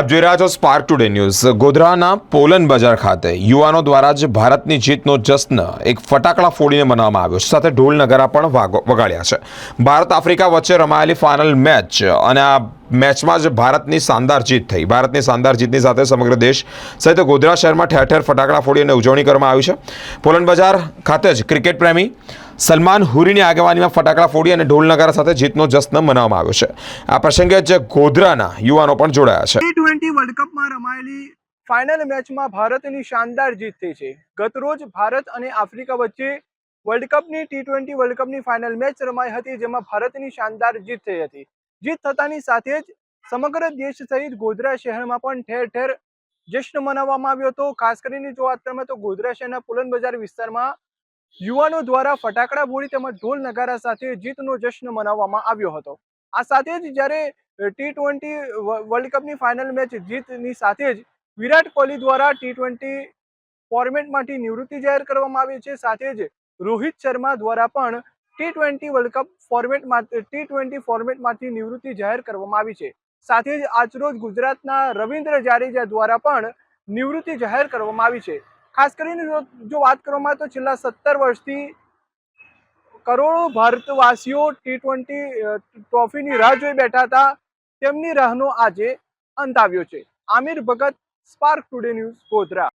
આપ જોઈ રહ્યા છો સ્પાર્ક ટુડે ન્યૂઝ ગોધરાના પોલન બજાર ખાતે યુવાનો દ્વારા જ ભારતની જીતનો જશ્ન એક ફટાકડા ફોડીને મનાવવામાં આવ્યો છે. સાથે ઢોલ નગારા પણ વાગ- વગાડ્યા છે. ભારત આફ્રિકા વચ્ચે રમાયેલી ફાઇનલ મેચ અને આ મેચમાં જ ભારતની શાનદાર જીત થઈ. ભારતની શાનદાર જીતની સાથે સમગ્ર દેશ સહિત ગોધરા શહેરમાં ઠેર ઠેર ફટાકડા ફોડી અને ઉજવણી કરવામાં આવી છે. પોલન બજાર ખાતે જ ક્રિકેટ પ્રેમી સલમાન હુરીની આગેવાનીમાં ફટાકડા ફોડી અને ઢોલ નગારા સાથે જીતનો જશ્ન મનાવવામાં આવ્યો છે. આ પ્રસંગે જ ગોધરાના યુવાનો પણ જોડાયા છે. ટી વર્લ્ડ કપમાં રમાયેલી ફાઇનલ મેચમાં ભારતની શાનદાર જીત થઈ છે. ગતરોજ ભારત અને આફ્રિકા વચ્ચે વર્લ્ડ કપની ટી ટ્વેન્ટી વર્લ્ડ કપની ફાઇનલ મેચ રમાઈ હતી, જેમાં ભારતની શાનદાર જીત થઈ હતી. જીત થતાની સાથે જ સમગ્ર દેશ સહિત ગોધરા શહેરમાં પણ ઠેર ઠેર જશ્ન મનાવવામાં આવ્યો હતો. ખાસ કરીને જો વાત કરવામાં તો ગોધરા શહેરના પુલન બજાર વિસ્તારમાં યુવાનો દ્વારા ફટાકડા બોળી તેમજ ઢોલ નગારા સાથે જીતનો જશ્ન મનાવવામાં આવ્યો હતો. આ સાથે જ જ્યારે ટી ટ્વેન્ટી વર્લ્ડ કપની ફાઇનલ મેચ જીતની સાથે જ વિરાટ કોહલી દ્વારા ટી ટ્વેન્ટી ફોર્મેટમાંથી નિવૃત્તિ જાહેર કરવામાં આવી છે. સાથે જ રોહિત શર્મા દ્વારા પણ ટી ટ્વેન્ટી વર્લ્ડ કપ ફોર્મેટમાં ટી ટ્વેન્ટી ફોર્મેટમાંથી નિવૃત્તિ જાહેર કરવામાં આવી છે. સાથે જ આજરોજ ગુજરાતના રવિન્દ્ર જાડેજા દ્વારા પણ નિવૃત્તિ જાહેર કરવામાં આવી છે. ખાસ કરીને જો વાત કરવામાં તો છેલ્લા સત્તર વર્ષથી કરોડો ભારતવાસીઓ ટી ટ્વેન્ટી ટ્રોફીની રાહ જોઈ બેઠા હતા. તેમની રાહનો આજે અંત આવ્યો છે. Aamir Bhagat spark today news Godhra.